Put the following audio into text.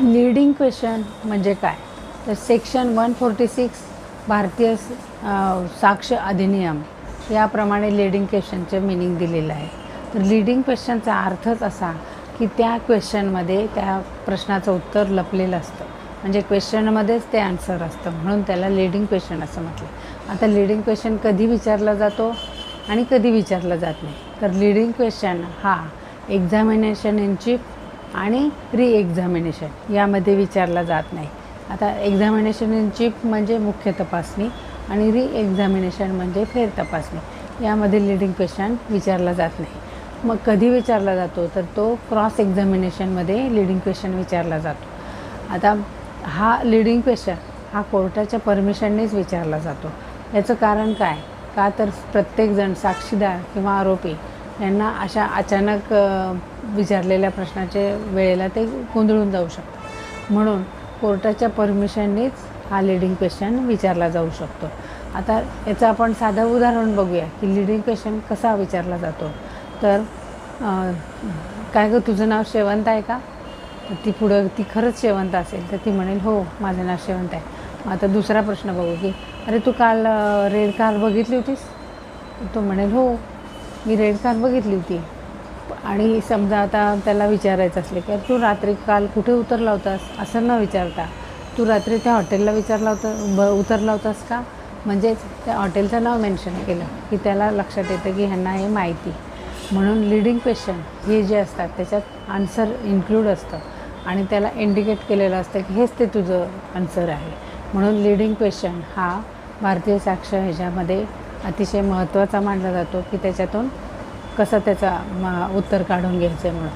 Leading question म्हणजे काय? तर सेक्शन वन फोर्टी सिक्स भारतीय साक्ष अधिनियम याप्रमाणे लीडिंग क्वेश्चनचं मिनिंग दिलेलं आहे. तर लीडिंग क्वेश्चनचा अर्थच असा की त्या क्वेश्चनमध्ये त्या प्रश्नाचं उत्तर लपलेलं असतं. म्हणजे क्वेश्चनमध्येच ते आन्सर असतं. म्हणून त्याला लीडिंग क्वेश्चन असं म्हटलं. आता लीडिंग क्वेश्चन कधी विचारला जातो आणि कधी विचारला जात नाही. तर लीडिंग क्वेश्चन हा एक्झामिनेशन इन चीफ आणि री एक्झामिनेशन यामध्ये विचारला जात नाही. आता एक्झामिनेशनची म्हणजे मुख्य तपासणी आणि री एक्झामिनेशन म्हणजे फेर तपासणी. यामध्ये लीडिंग क्वेश्चन विचारला जात नाही. मग कधी विचारला जातो? तर तो क्रॉस एक्झामिनेशनमध्ये लीडिंग क्वेश्चन विचारला जातो. आता हा लीडिंग क्वेश्चन हा कोर्टाच्या परमिशननेच विचारला जातो. याचं कारण काय? का तर प्रत्येकजण साक्षीदार किंवा आरोपी यांना अशा अचानक विचारलेल्या प्रश्नाचे वेळेला ते गोंधळून जाऊ शकतात. म्हणून कोर्टाच्या परमिशननेच हा लिडिंग क्वेश्चन विचारला जाऊ शकतो. आता याचं आपण साधं उदाहरण बघूया की लिडिंग क्वेश्चन कसा विचारला जातो. तर काय गं तुझं नाव शेवंत आहे का? ती पुढं ती खरंच शेवंत असेल तर ती म्हणेल हो माझं नाव शेवंत आहे. मग आता दुसरा प्रश्न बघू की अरे तू काल रेड कार बघितली होतीस? तो म्हणेल हो. मी रेड कार बघितली होती. आणि समजा आता त्याला विचारायचं असले की तू रात्री काल कुठे उतरला होतास? असं न विचारता तू रात्री त्या हॉटेलला विचारला होता ब उतरला होतास का? म्हणजेच त्या हॉटेलचं नाव मेन्शन केलं की त्याला लक्षात येतं की ह्यांना हे माहिती. म्हणून लिडिंग क्वेश्चन हे जे असतात त्याच्यात आन्सर इन्क्लूड असतं. आणि त्याला इंडिकेट केलेलं असतं की हेच ते तुझं आन्सर आहे. म्हणून लिडिंग क्वेश्चन हा भारतीय साक्ष ह्याच्यामध्ये अतिशय महत्त्वाचा मानला जातो की त्याच्यातून कसं त्याचा म- उत्तर काढून घ्यायचं आहे म्हणून.